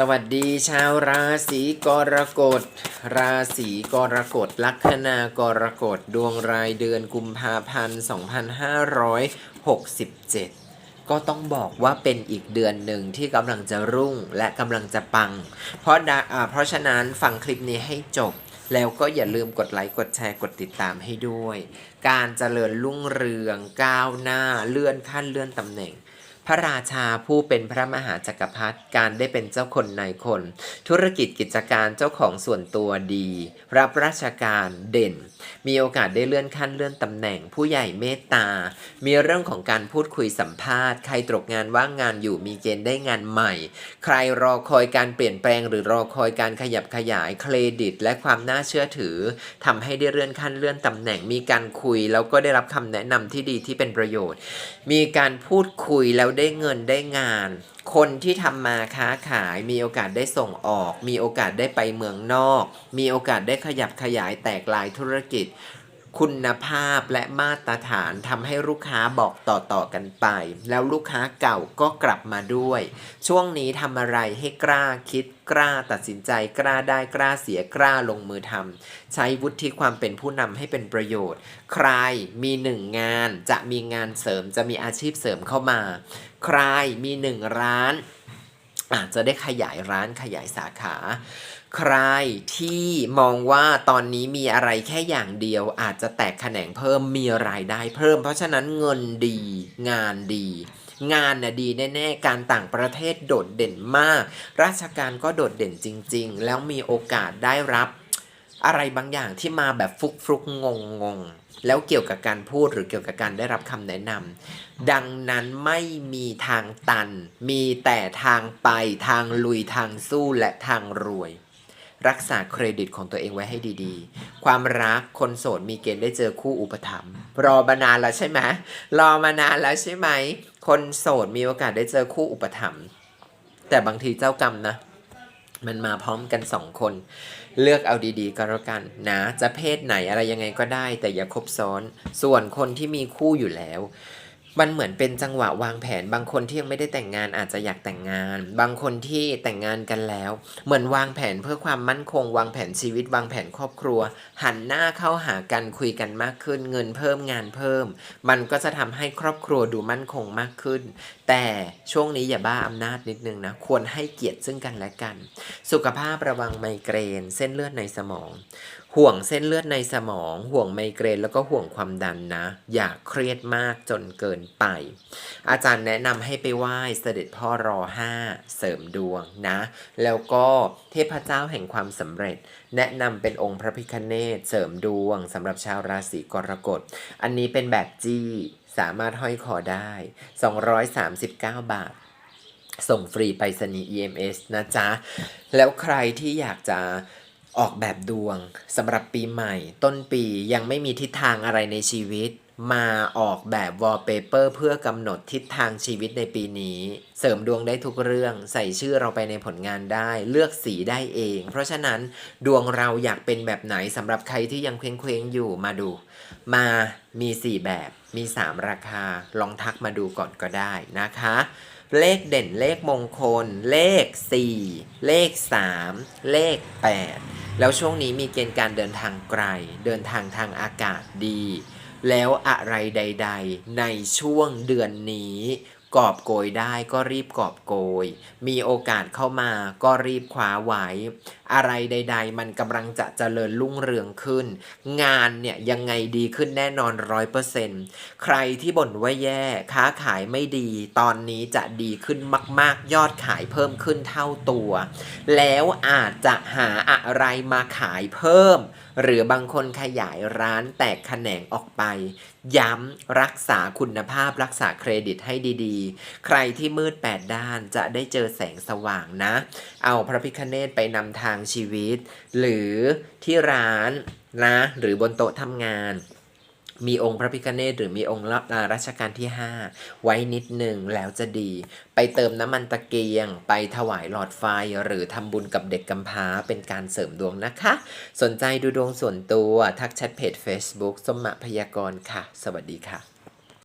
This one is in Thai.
สวัสดีชาวราศีกรกฎ ราศีกรกฎ ลัคนากรกฎ ดวงรายเดือนกุมภาพันธ์ 2567 ก็ต้องบอกว่าเป็นอีกเดือนหนึ่งที่กำลังจะรุ่งและกำลังจะปัง เพราะดาอ่าเพราะฉะนั้นฟังคลิปนี้ให้จบ แล้วก็อย่าลืมกดไลค์ กดแชร์ กดติดตามให้ด้วย การเจริญรุ่งเรืองก้าวหน้าเลื่อนขั้นเลื่อนตำแหน่ง พระราชาผู้เป็นพระมหาจักรพรรดิการได้เป็นเจ้าคนนายคน ธุรกิจกิจการเจ้าของส่วนตัวดี รับราชการเด่น มีโอกาสได้เลื่อนขั้นเลื่อนตำแหน่งผู้ใหญ่เมตตา มีเรื่องของการพูดคุยสัมภาษณ์ ใครตกงานว่างงานอยู่มีเกณฑ์ได้งานใหม่ ใครรอคอยการเปลี่ยนแปลง หรือรอคอยการขยับขยายเครดิต และความน่าเชื่อถือทำให้ได้เลื่อนขั้นเลื่อนตำแหน่ง มีการคุยแล้วก็ได้รับคำแนะนำที่ดีที่เป็นประโยชน์ มีการพูดคุยแล้วได้เงินได้งาน คนที่ทำมาค้าขายมีโอกาสได้ส่งออก มีโอกาสได้ไปเมืองนอก มีโอกาสได้ขยับขยายแตกลายธุรกิจ คุณภาพและมาตรฐานทำให้ลูกค้าบอกต่อๆกันไป แล้วลูกค้าเก่าก็กลับมาด้วย ช่วงนี้ทำอะไรให้กล้าคิดกล้าตัดสินใจกล้าได้กล้าเสียกล้าลงมือทำใช้วุฒิความเป็นผู้นำให้เป็นประโยชน์ ใครมีหนึ่งงานจะมีงานเสริมจะมีอาชีพเสริมเข้ามา ใครมีหนึ่งร้าน อาจจะได้ขยายร้านขยายสาขา ใครที่มองว่าตอนนี้มีอะไรแค่อย่างเดียว อาจจะแตกแขนงเพิ่มมีรายได้เพิ่ม เพราะฉะนั้นเงินดีงานดี งานน่ะดีแน่ๆ การต่างประเทศโดดเด่นมาก ราชการก็โดดเด่นจริง ๆ แล้วมีโอกาสได้รับ อะไรบางอย่างที่มาแบบฟุกฟุกงงงงแล้วเกี่ยวกับการพูดหรือเกี่ยวกับการได้รับคำแนะนำดังนั้นไม่มีทางตัน มีแต่ทางไปทางลุยทางสู้และทางรวย รักษาเครดิตของตัวเองไว้ให้ดีๆ ความรักคนโสดมีเกณฑ์ได้เจอคู่อุปถัมภ์รอมานานแล้วใช่ไหมรอมานานแล้วใช่ไหม คนโสดมีโอกาสได้เจอคู่อุปถัมภ์แต่บางทีเจ้ากรรมนะ มันมาพร้อมกันสองคน เลือกเอาดีๆก็แล้วกันนะจะเพศไหนอะไรยังไงก็ได้แต่อย่าคบซ้อน ส่วนคนที่มีคู่อยู่แล้ว มันเหมือนเป็นจังหวะวางแผน บางคนที่ยังไม่ได้แต่งงานอาจจะอยากแต่งงาน บางคนที่แต่งงานกันแล้ว เหมือนวางแผนเพื่อความมั่นคง วางแผนชีวิต วางแผนครอบครัว หันหน้าเข้าหากันคุยกันมากขึ้น เงินเพิ่มงานเพิ่ม มันก็จะทำให้ครอบครัวดูมั่นคงมากขึ้น แต่ช่วงนี้อย่าบ้าอำนาจนิดนึงนะควรให้เกียรติซึ่งกันและกัน สุขภาพระวังไมเกรน เส้นเลือดในสมอง ห่วงเส้นเลือดในสมอง ห่วงไมเกรนแล้วก็ห่วงความดันนะ อย่าเครียดมากจนเกินไป อาจารย์แนะนำให้ไปไหว้เสด็จพ่อรอห้าเสริมดวงนะ แล้วก็เทพเจ้าแห่งความสำเร็จ แนะนำเป็นองค์พระพิคเนศเสริมดวงสำหรับชาวราศีกรกฎ อันนี้เป็นแบบจี้สามารถห้อยคอได้ 239 บาทส่งฟรีไปรษณี EMS นะจ๊ะ แล้วใครที่อยากจะ ออกแบบดวงสำหรับปีใหม่ ต้นปียังไม่มีทิศทางอะไรในชีวิต มาออกแบบวอลเปเปอร์เพื่อกำหนดทิศทางชีวิตในปีนี้ เสริมดวงได้ทุกเรื่อง ใส่ชื่อเราไปในผลงานได้ เลือกสีได้เอง เพราะฉะนั้นดวงเราอยากเป็นแบบไหนสำหรับใครที่ยังเคว้งๆอยู่มาดู มามี 4 แบบมี 3 ราคาลองทักมาดูก่อนก็ได้นะคะเลขเด่นเลขมงคล เลข 4 เลข 3 เลข 8 แล้วช่วงนี้มีเกณฑ์การเดินทางไกล เดินทางทางอากาศดี แล้วอะไรใด ๆ ในช่วงเดือนนี้ กอบโกยได้ก็รีบกอบโกย มีโอกาสเข้ามาก็รีบคว้าไว้ อะไรใด ๆ มันกำลังจะเจริญรุ่งเรืองขึ้น งานเนี่ยยังไงดีขึ้นแน่นอนร้อยเปอร์เซ็นต์ใครที่บ่นว่าแย่ค้าขายไม่ดีตอนนี้จะดีขึ้นมาก ๆ ยอดขายเพิ่มขึ้นเท่าตัว แล้วอาจจะหาอะไรมาขายเพิ่ม หรือบางคนขยายร้านแตกแขนงออกไป ย้ำรักษาคุณภาพรักษาเครดิตให้ดีๆ ใครที่มืดแปดด้านจะได้เจอแสงสว่างนะ เอาพระพิคเนตไปนำทางชีวิต หรือที่ร้านนะหรือบนโต๊ะทำงาน มีองค์พระพิคเนตหรือมีองค์รัอ่ารัชกาลที่ 5 ไว้นิดหนึ่งแล้วจะดี ไปเติมน้ำมันตะเกียง ไปถวายหลอดไฟหรือทำบุญกับเด็กกำพร้าเป็นการเสริมดวงนะคะ สนใจดูดวงส่วนตัวทักแชทเพจ Facebook สมมะพยากรค่ะ สวัสดีค่ะ